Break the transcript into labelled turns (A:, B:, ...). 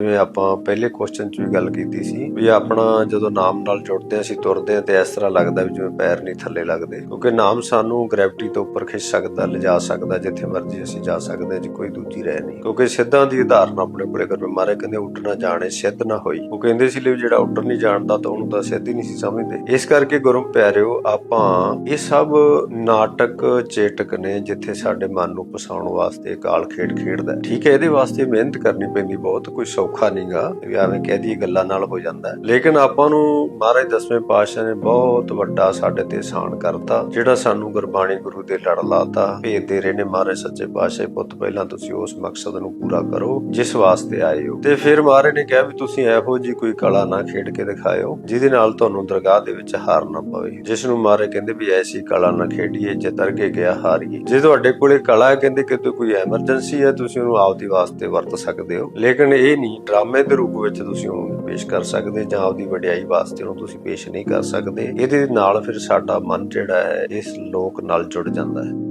A: ਜਿਵੇਂ ਆਪਾਂ ਪਹਿਲੇ ਕੁਐਸਚਨ 'ਚ ਵੀ ਗੱਲ ਕੀਤੀ ਸੀ ਵੀ ਆਪਣਾ ਜਦੋਂ ਨਾਮ ਨਾਲ ਜੁੜਦੇ ਹਾਂ, ਅਸੀਂ ਤੁਰਦੇ ਹਾਂ ਤੇ ਇਸ ਤਰ੍ਹਾਂ ਲੱਗਦਾ ਵੀ ਜਿਵੇਂ ਪੈਰ ਨਹੀਂ ਥੱਲੇ ਲੱਗਦੇ। ਕਿਉਂਕਿ ਨਾਮ ਸਾਨੂੰ ਗ੍ਰੈਵਿਟੀ ਤੋਂ ਉੱਪਰ ਖਿੱਚ ਸਕਦਾ, ਲਿਜਾ ਸਕਦਾ, ਜਿੱਥੇ ਮਰਜ਼ੀ ਅਸੀਂ ਜਾ ਸਕਦੇ ਹਾਂ, ਜੀ ਕੋਈ ਦੂਜੀ ਰਹਿ ਨਹੀਂ। ਕਿਉਂਕਿ ਸਿੱਧਾਂ ਦੀ ਉਦਾਹਰਨ ਆਪਣੇ ਕੋਲੇ ਕਰ ਮਾਰੇ ਕਹਿੰਦੇ ਉੱਡ ਨਾ ਜਾਣੇ, ਸਿੱਧ ਨਾ ਹੋਈ। ਉਹ ਕਹਿੰਦੇ ਸੀ ਲਈ ਜਿਹੜਾ ਉੱਡਣ ਨਹੀਂ ਜਾਣਦਾ ਤਾਂ ਉਹਨੂੰ ਤਾਂ ਸਿੱਧ ਹੀ ਨਹੀਂ ਸੀ ਸਮਝਦੇ। ਇਸ ਕਰਕੇ ਗੁਰੂ ਪਿਆਰਿਓ, ਆਪਾਂ ਇਹ ਸਭ ਨਾਟਕ ਚੇਟਕ ਨੇ ਜਿੱਥੇ ਸਾਡੇ ਮਨ ਨੂੰ ਪਸਾਉਣ ਵਾਸਤੇ ਕਾਲ ਖੇਡ ਖੇਡਦਾ ਠੀਕ ਹੈ, ਇਹਦੇ ਵਾਸਤੇ ਮਿਹਨਤ ਕਰਨੀ ਪੈਂਦੀ ਬਹੁਤ, ਕੋਈ ਸੌਖਾ ਨਹੀਂਗਾ, ਵੀ ਐਵੇਂ ਕਹਿ ਦਈਏ ਗੱਲਾਂ ਨਾਲ ਹੋ ਜਾਂਦਾ। ਲੇਕਿਨ ਆਪਾਂ ਨੂੰ ਮਹਾਰਾਜ ਦਸਵੇਂ ਪਾਤਸ਼ਾਹ ਨੇ ਬਹੁਤ ਵੱਡਾ ਸਾਡੇ ਤੇ ਸਾਨ ਕਰਤਾ, ਜਿਹੜਾ ਸਾਨੂੰ ਗੁਰਬਾਣੀ ਗੁਰੂ ਦੇ ਲੜ ਲਾਤਾ। ਭੇਦ ਰਹੇ ਨੇ ਮਹਾਰਾਜ ਸੱਚੇ ਪਾਤਸ਼ਾਹ ਪੁੱਤ, ਪਹਿਲਾਂ ਤੁਸੀਂ ਉਸ ਮਕਸਦ ਨੂੰ ਪੂਰਾ ਕਰੋ, ਜਿਸ ਵਾਸਤੇ ਆਏ ਹੋ। ਤੇ ਫਿਰ ਮਹਾਰਾਜ ਨੇ ਕਿਹਾ ਵੀ ਤੁਸੀਂ ਇਹੋ ਜੀ ਕੋਈ ਕਲਾ ਨਾ ਖੇਡ ਕੇ ਦਿਖਾਇਓ, ਜਿਹਦੇ ਨਾਲ ਤੁਹਾਨੂੰ ਦਰਗਾਹ ਦੇ ਵਿੱਚ ਹਾਰ ਨਾ ਪਵੇ। ਜਿਸ ਨੂੰ ਮਹਾਰਾਜ ਕਹਿੰਦੇ ਵੀ ਐਸੀ ਕਲਾ ਨਾ ਖੇਡੀਏ, ਜੇ ਤਰਗੇ ਗਿਆ ਹਾਰੀਏ। ਜੇ ਤੁਹਾਡੇ ਕੋਲੇ ਕਲਾ ਹੈ, ਕਹਿੰਦੇ ਕਿ ਕੋਈ ਐਮਰਜੈਂਸੀ ਹੈ, ਤੁਸੀਂ ਉਹਨੂੰ ਆਪਦੀ ਵਾਸਤੇ ਵਰਤ ਸਕਦੇ ਹੋ। ਲੇਕਿਨ ਇਹ ਨਹੀਂ ਡਰਾਮੇ ਦੇ ਰੂਪ ਵਿੱਚ ਤੁਸੀਂ ਉਹਨੂੰ ਪੇਸ਼ ਕਰ ਸਕਦੇ ਜਾਂ ਆਪਦੀ ਵਡਿਆਈ ਵਾਸਤੇ ਉਹਨੂੰ ਤੁਸੀਂ ਪੇਸ਼ ਨਹੀਂ ਕਰ ਸਕਦੇ। ਇਹਦੇ ਨਾਲ ਫਿਰ ਸਾਡਾ ਮਨ ਜਿਹੜਾ ਹੈ, ਇਸ ਲੋਕ ਨਾਲ ਜੁੜ ਜਾਂਦਾ ਹੈ।